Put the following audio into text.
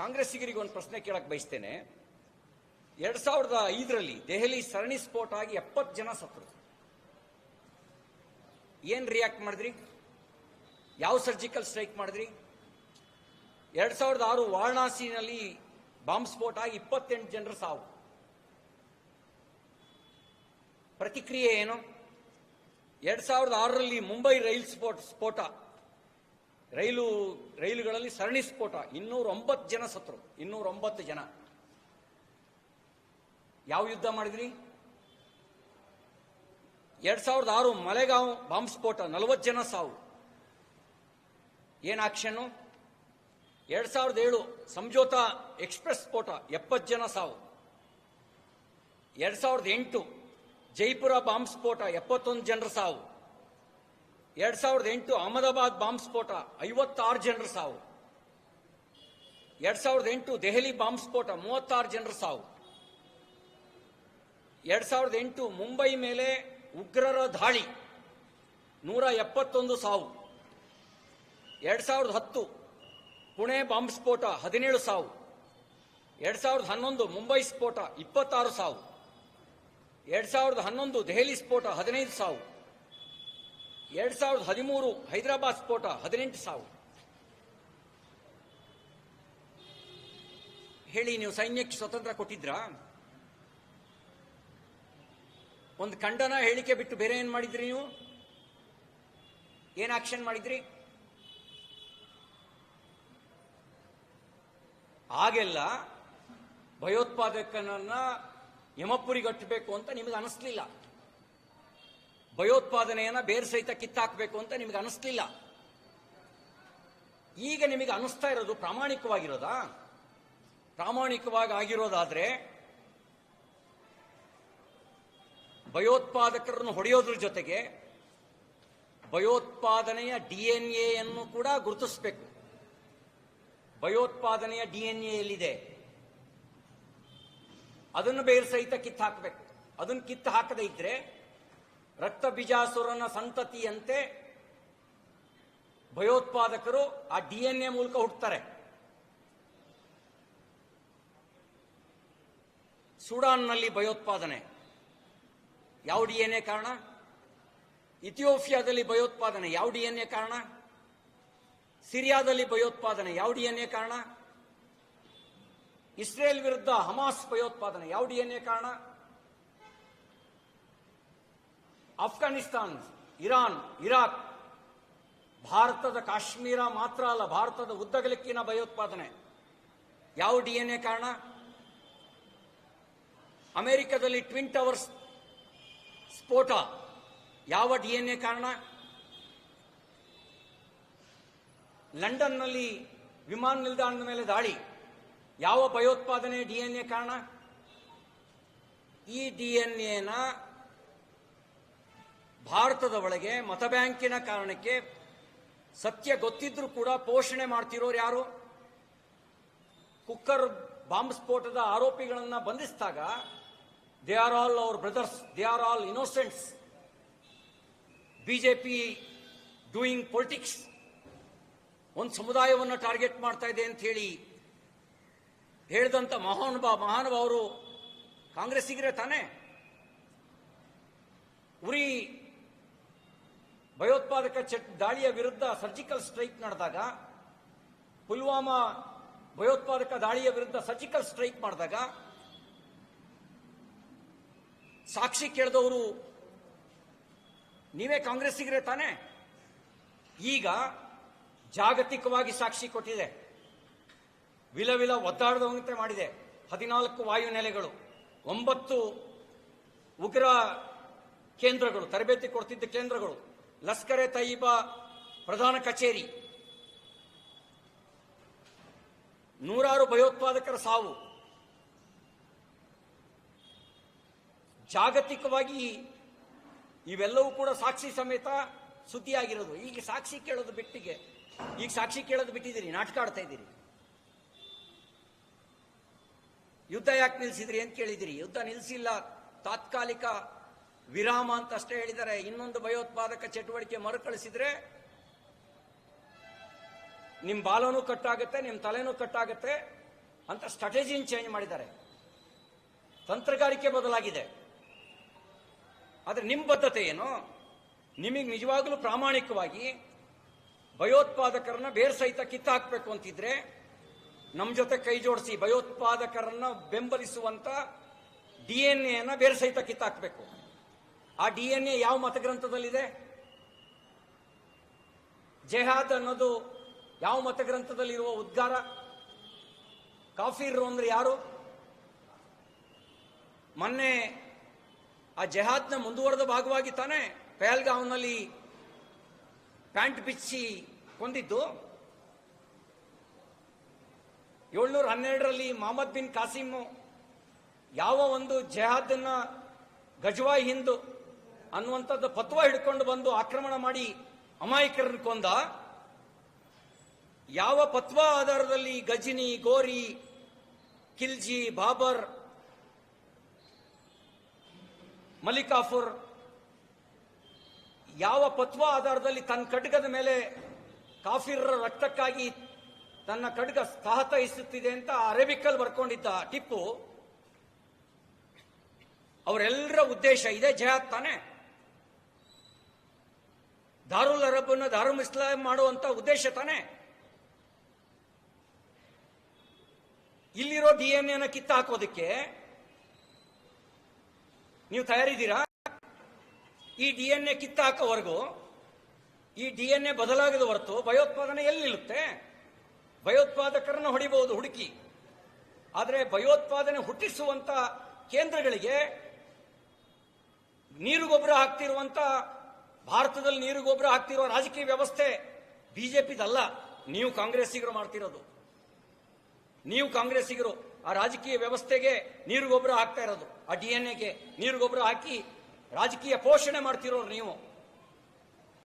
ಕಾಂಗ್ರೆಸ್ಸಿಗರಿಗೆ ಒಂದು ಪ್ರಶ್ನೆ ಕೇಳಕ್ಕೆ ಬಯಸ್ತೇನೆ. ಎರಡ್ ಸಾವಿರದ ಐದರಲ್ಲಿ ದೆಹಲಿ ಸರಣಿ ಸ್ಫೋಟ ಆಗಿ ಎಪ್ಪತ್ತು ಜನ ಸತ್ತರು. ಏನ್ ರಿಯಾಕ್ಟ್ ಮಾಡಿದ್ರಿ? ಯಾವ ಸರ್ಜಿಕಲ್ ಸ್ಟ್ರೈಕ್ ಮಾಡಿದ್ರಿ? ಎರಡ್ ಸಾವಿರದ ಆರು ವಾರಣಾಸಿನಲ್ಲಿ ಬಾಂಬ್ ಸ್ಫೋಟ ಆಗಿ ಇಪ್ಪತ್ತೆಂಟು ಜನರು ಸಾವು. ಪ್ರತಿಕ್ರಿಯೆ ಏನು? ಎರಡ್ ಸಾವಿರದ ಆರರಲ್ಲಿ ಮುಂಬೈ ರೈಲ್ ಸ್ಫೋಟ ಸ್ಫೋಟ. ರೈಲು, ರೈಲುಗಳಲ್ಲಿ ಸರಣಿ ಸ್ಫೋಟ. ಇನ್ನೂರ ಒಂಬತ್ತು ಜನ ಸತ್ರು. ಇನ್ನೂರ ಒಂಬತ್ತು ಜನ. ಯಾವ ಯುದ್ಧ ಮಾಡಿದ್ರಿ? ಎರಡ್ ಸಾವಿರದ ಆರು ಮಲೆಗಾಂವ್ ಬಾಂಬ್ ಸ್ಫೋಟ. ನಲವತ್ತು ಜನ ಸಾವು. ಏನ್ ಆಕ್ಷನ್? ಎರಡ್ ಸಾವಿರದ ಏಳು ಸಂಜೋತಾ ಎಕ್ಸ್ಪ್ರೆಸ್ ಸ್ಫೋಟ. ಎಪ್ಪತ್ತು ಜನ ಸಾವು. ಎರಡ್ ಸಾವಿರದ ಎಂಟು ಜೈಪುರ ಬಾಂಬ್ ಸ್ಫೋಟ. ಎಪ್ಪತ್ತೊಂದು ಜನರ ಸಾವು. ಎರಡ್ ಸಾವಿರದ ಎಂಟು ಅಹಮದಾಬಾದ್ ಬಾಂಬ್ ಸ್ಫೋಟ, ಐವತ್ತಾರು ಜನರ ಸಾವು. ಎರಡ್ ಸಾವಿರದ ಎಂಟು ದೆಹಲಿ ಬಾಂಬ್ ಸ್ಫೋಟ, ಮೂವತ್ತಾರು ಜನರ ಸಾವು. ಎರಡ್ ಸಾವಿರದ ಎಂಟು ಮುಂಬೈ ಮೇಲೆ ಉಗ್ರರ ದಾಳಿ, ನೂರ ಎಪ್ಪತ್ತೊಂದು ಸಾವು. ಎರಡ್ ಸಾವಿರದ ಹತ್ತು ಪುಣೆ ಬಾಂಬ್ ಸ್ಫೋಟ, ಹದಿನೇಳು ಸಾವು. ಎರಡ್ ಸಾವಿರದ ಹನ್ನೊಂದು ಮುಂಬೈ ಸ್ಫೋಟ, ಇಪ್ಪತ್ತಾರು ಸಾವು. ಎರಡ್ ಸಾವಿರದ ಹನ್ನೊಂದು ದೆಹಲಿ ಸ್ಫೋಟ, ಹದಿನೈದು ಸಾವು. ಎರಡ್ ಸಾವಿರದ ಹದಿಮೂರು ಹೈದರಾಬಾದ್ ಸ್ಫೋಟ ಹದಿನೆಂಟು ಸಾವು. ಹೇಳಿ, ನೀವು ಸೈನ್ಯಕ್ಕೆ ಸ್ವತಂತ್ರ ಕೊಟ್ಟಿದ್ರಾ? ಒಂದು ಖಂಡನ ಹೇಳಿಕೆ ಬಿಟ್ಟು ಬೇರೆ ಏನ್ ಮಾಡಿದ್ರಿ ನೀವು? ಏನ್ ಆಕ್ಷನ್ ಮಾಡಿದ್ರಿ? ಆಗೆಲ್ಲ ಭಯೋತ್ಪಾದಕನನ್ನ ಯಮಪುರಿಗಟ್ಟಬೇಕು ಅಂತ ನಿಮಗೆ ಅನಿಸ್ಲಿಲ್ಲ. ಭಯೋತ್ಪಾದನೆಯನ್ನ ಬೇರೆ ಸಹಿತ ಕಿತ್ತಾಕಬೇಕು ಅಂತ ನಿಮಗೆ ಅನಿಸ್ಲಿಲ್ಲ. ಈಗ ನಿಮಗೆ ಅನಿಸ್ತಾ ಇರೋದು ಪ್ರಾಮಾಣಿಕವಾಗಿರೋದಾ? ಪ್ರಾಮಾಣಿಕವಾಗಿ ಆಗಿರೋದಾದ್ರೆ ಭಯೋತ್ಪಾದಕರನ್ನು ಹೊಡೆಯೋದ್ರ ಜೊತೆಗೆ ಭಯೋತ್ಪಾದನೆಯ ಡಿ ಎನ್ ಎಯನ್ನು ಕೂಡ ಗುರುತಿಸಬೇಕು. ಭಯೋತ್ಪಾದನೆಯ ಡಿ ಎನ್ ಎಲ್ಲಿದೆ? ಅದನ್ನು ಬೇರೆ ಸಹಿತ ಕಿತ್ತು ಹಾಕಬೇಕು ಅದನ್ನು ಕಿತ್ತು ಹಾಕದೇ ಇದ್ರೆ ರಕ್ತ ಬಿಜಾಸುರನ ಸಂತತಿಯಂತೆ ಭಯೋತ್ಪಾದಕರು ಆ ಡಿ ಎನ್ ಎ ಮೂಲಕ ಹುಟ್ಟುತ್ತಾರೆ ಸುಡಾನ್ನಲ್ಲಿ ಭಯೋತ್ಪಾದನೆ. ಯಾವ ಡಿಎನ್ಎ ಕಾರಣ? ಇಥಿಯೋಪಿಯಾದಲ್ಲಿ ಭಯೋತ್ಪಾದನೆ. ಯಾವ ಡಿಎನ್ಎ ಕಾರಣ? ಸಿರಿಯಾದಲ್ಲಿ ಭಯೋತ್ಪಾದನೆ. ಯಾವ ಡಿಎನ್ಎ ಕಾರಣ? ಇಸ್ರೇಲ್ ವಿರುದ್ಧ ಹಮಾಸ್ ಭಯೋತ್ಪಾದನೆ. ಯಾವ ಡಿಎನ್ಎ ಕಾರಣ? Afghanistan, Iran, Iraq. ಭಾರತದ ಕಾಶ್ಮೀರ ಮಾತ್ರ ಅಲ್ಲ, ಭಾರತದ ಉದ್ದಗಲಕ್ಕಿನ ಭಯೋತ್ಪಾದನೆ. ಯಾವ ಡಿ ಎನ್ ಎ ಕಾರಣ? ಅಮೆರಿಕದಲ್ಲಿ ಟ್ವಿನ್ ಟವರ್ಸ್ ಸ್ಫೋಟ. ಯಾವ ಡಿ ಎನ್ ಎ ಕಾರಣ? ಲಂಡನ್ನಲ್ಲಿ ವಿಮಾನ ನಿಲ್ದಾಣದ ಮೇಲೆ ದಾಳಿ. ಯಾವ ಭಯೋತ್ಪಾದನೆ ಡಿ ಎನ್ ಎ ಕಾರಣ? ಈ ಡಿಎನ್ಎನ ಭಾರತದ ಒಳಗೆ ಮತ ಬ್ಯಾಂಕಿನ ಕಾರಣಕ್ಕೆ ಸತ್ಯ ಗೊತ್ತಿದ್ರೂ ಕೂಡ ಪೋಷಣೆ ಮಾಡ್ತಿರೋರು ಯಾರು? ಕುಕ್ಕರ್ ಬಾಂಬ್ ಸ್ಫೋಟದ ಆರೋಪಿಗಳನ್ನ ಬಂಧಿಸಿದಾಗ they are all our brothers they are all innocents BJP doing politics ಒಂದು ಸಮುದಾಯವನ್ನು ಟಾರ್ಗೆಟ್ ಮಾಡ್ತಾ ಇದೆ ಅಂತ ಹೇಳಿ ಹೇಳಿದಂಥ ಮಹಾನುಭಾವ ಮಹಾನುಭಾವರು ಕಾಂಗ್ರೆಸ್ಸಿಗರೇ ತಾನೇ? ಉರಿ ಭಯೋತ್ಪಾದಕ ಚಟ್, ದಾಳಿಯ ವಿರುದ್ಧ ಸರ್ಜಿಕಲ್ ಸ್ಟ್ರೈಕ್ ನಡೆದಾಗ, ಪುಲ್ವಾಮಾ ಭಯೋತ್ಪಾದಕ ದಾಳಿಯ ವಿರುದ್ಧ ಸರ್ಜಿಕಲ್ ಸ್ಟ್ರೈಕ್ ಮಾಡಿದಾಗ, ಸಾಕ್ಷಿ ಕೇಳಿದವರು, ನೀವೇ ಕಾಂಗ್ರೆಸ್ಸಿಗರೇ ತಾನೇ? ಈಗ ಜಾಗತಿಕವಾಗಿ ಸಾಕ್ಷಿ ಕೊಟ್ಟಿದೆ. ವಿಲ ವಿಲ ಒದ್ದಾಡದಂತೆ ಮಾಡಿದೆ. ಹದಿನಾಲ್ಕು ವಾಯುನೆಲೆಗಳು, ಒಂಬತ್ತು ಉಗ್ರ ಕೇಂದ್ರಗಳು, ತರಬೇತಿ ಕೊಡ್ತಿದ್ದ ಕೇಂದ್ರಗಳು. ಲಷ್ಕರ್ ಎ ತಯ್ಯಬಾ ಪ್ರಧಾನ ಕಚೇರಿ. ನೂರಾರು ಭಯೋತ್ಪಾದಕರ ಸಾವು. ಜಾಗತಿಕವಾಗಿ ಇವೆಲ್ಲವೂ ಕೂಡ ಸಾಕ್ಷಿ ಸಮೇತ ಸುದ್ದಿಯಾಗಿರೋದು. ಈಗ ಸಾಕ್ಷಿ ಕೇಳೋದು ಬಿಟ್ಟಿಗೆ. ಈಗ ಸಾಕ್ಷಿ ಕೇಳೋದು ಬಿಟ್ಟಿದ್ದೀರಿ, ನಾಟಕ ಆಡ್ತಾ ಇದ್ದೀರಿ. ಯುದ್ಧ ಯಾಕೆ ನಿಲ್ಲಿಸಿದ್ರಿ ಅಂತ ಕೇಳಿದಿರಿ ಯುದ್ಧ ನಿಲ್ಲಿಸಿಲ್ಲ ತಾತ್ಕಾಲಿಕ ವಿರಾಮ ಅಂತ ಅಷ್ಟೇ ಹೇಳಿದ್ದಾರೆ. ಇನ್ನೊಂದು ಭಯೋತ್ಪಾದಕ ಚಟುವಟಿಕೆ ಮರುಕಳಿಸಿದ್ರೆ ನಿಮ್ಮ ಬಾಲನೂ ಕಟ್ಟಾಗುತ್ತೆ ನಿಮ್ಮ ತಲೆನೂ ಕಟ್ಟಾಗುತ್ತೆ ಅಂತ ಸ್ಟ್ರಾಟಜಿನ್ ಚೇಂಜ್ ಮಾಡಿದ್ದಾರೆ. ತಂತ್ರಗಾರಿಕೆ ಬದಲಾಗಿದೆ. ಆದರೆ ನಿಮ್ಮ ಬದ್ಧತೆ ಏನು? ನಿಮಗೆ ನಿಜವಾಗಲೂ ಪ್ರಾಮಾಣಿಕವಾಗಿ ಭಯೋತ್ಪಾದಕರನ್ನ ಬೇರ್ ಸಹಿತ ಕಿತ್ತಾಕಬೇಕು ಅಂತಿದ್ರೆ ನಮ್ಮ ಜೊತೆ ಕೈ ಜೋಡಿಸಿ ಭಯೋತ್ಪಾದಕರನ್ನ ಬೆಂಬಲಿಸುವಂತ ಡಿ ಎನ್ ಎನ ಬೇರೆ ಸಹಿತ ಕಿತ್ತಾಕಬೇಕು. ಆ ಡಿ ಎನ್ ಎ ಯಾವ ಮತಗ್ರಂಥದಲ್ಲಿದೆ? ಜೆಹಾದ್ ಅನ್ನೋದು ಯಾವ ಮತಗ್ರಂಥದಲ್ಲಿರುವ ಉದ್ಗಾರ? ಕಾಫಿರ್ರು ಅಂದ್ರೆ ಯಾರು? ಮೊನ್ನೆ ಆ ಜೆಹಾದ್ನ ಮುಂದುವರೆದ ಭಾಗವಾಗಿ ತಾನೇ ಪೆಹಲ್ಗಾವ್ನಲ್ಲಿ ಪ್ಯಾಂಟ್ ಬಿಚ್ಚಿ ಕೊಂದಿದ್ದು. ಏಳ್ನೂರ ಹನ್ನೆರಡರಲ್ಲಿ ಮೊಹಮ್ಮದ್ ಬಿನ್ ಕಾಸಿಮು ಯಾವ ಒಂದು ಜೆಹಾದನ್ನ ಗಜ್ವಾ ಹಿಂದ್ ಅನ್ನುವಂಥದ್ದು ಪತ್ವ ಹಿಡ್ಕೊಂಡು ಬಂದು ಆಕ್ರಮಣ ಮಾಡಿ ಅಮಾಯಕರನ್ನು ಕೊಂದ, ಯಾವ ಪತ್ವ ಆಧಾರದಲ್ಲಿ ಗಜಿನಿ, ಗೋರಿ ಕಿಲ್ಜಿ ಬಾಬರ್ ಮಲಿಕಾಫುರ್ ಯಾವ ಪತ್ವ ಆಧಾರದಲ್ಲಿ ತನ್ನ ಖಡ್ಗದ ಮೇಲೆ ಕಾಫಿರರ ರಕ್ತಕ್ಕಾಗಿ ತನ್ನ ಖಡ್ಗ ತಾಹತಯಿಸುತ್ತಿದೆ ಅಂತ ಅರೇಬಿಕಲ್ ಬರ್ಕೊಂಡಿದ್ದ ಟಿಪ್ಪು, ಅವರೆಲ್ಲರ ಉದ್ದೇಶ ಇದೆ ಜಹಾದ್ ತಾನೆ. ದಾರುಲ್ ಅರಬ್ಬನ್ನು ದಾರುಲ್ ಇಸ್ಲಾಂ ಮಾಡುವಂತ ಉದ್ದೇಶ ತಾನೆ? ಇಲ್ಲಿರೋ ಡಿ ಎನ್ ಎನ ಕಿತ್ತ ಹಾಕೋದಕ್ಕೆ ನೀವು ತಯಾರಿದ್ದೀರಾ? ಈ ಡಿ ಎನ್ ಎ ಕಿತ್ತ ಹಾಕೋವರೆಗೂ ಈ ಡಿ ಎನ್ ಎ ಬದಲಾಗದ ಹೊರತು ಭಯೋತ್ಪಾದನೆ ಎಲ್ಲಿ ನಿಲ್ಲುತ್ತೆ? ಭಯೋತ್ಪಾದಕರನ್ನ ಹೊಡಿಬಹುದು ಹುಡುಕಿ. ಆದರೆ ಭಯೋತ್ಪಾದನೆ ಹುಟ್ಟಿಸುವಂತ ಕೇಂದ್ರಗಳಿಗೆ ನೀರು ಗೊಬ್ಬರ ಹಾಕ್ತಿರುವಂತ ಭಾರತದಲ್ಲಿ ನೀರು ಗೊಬ್ಬರ ಹಾಕ್ತಿರೋ ರಾಜಕೀಯ ವ್ಯವಸ್ಥೆ ಬಿಜೆಪಿದಲ್ಲ. ನೀವು ಕಾಂಗ್ರೆಸ್ಸಿಗರು ಮಾಡ್ತಿರೋದು. ನೀವು ಕಾಂಗ್ರೆಸ್ಸಿಗರು ಆ ರಾಜಕೀಯ ವ್ಯವಸ್ಥೆಗೆ ನೀರು ಗೊಬ್ಬರ ಹಾಕ್ತಾ ಇರೋದು. ಆ ಡಿ ಎನ್ ಎಗೆ ನೀರು ಗೊಬ್ಬರ ಹಾಕಿ ರಾಜಕೀಯ ಪೋಷಣೆ ಮಾಡ್ತಿರೋರು ನೀವು.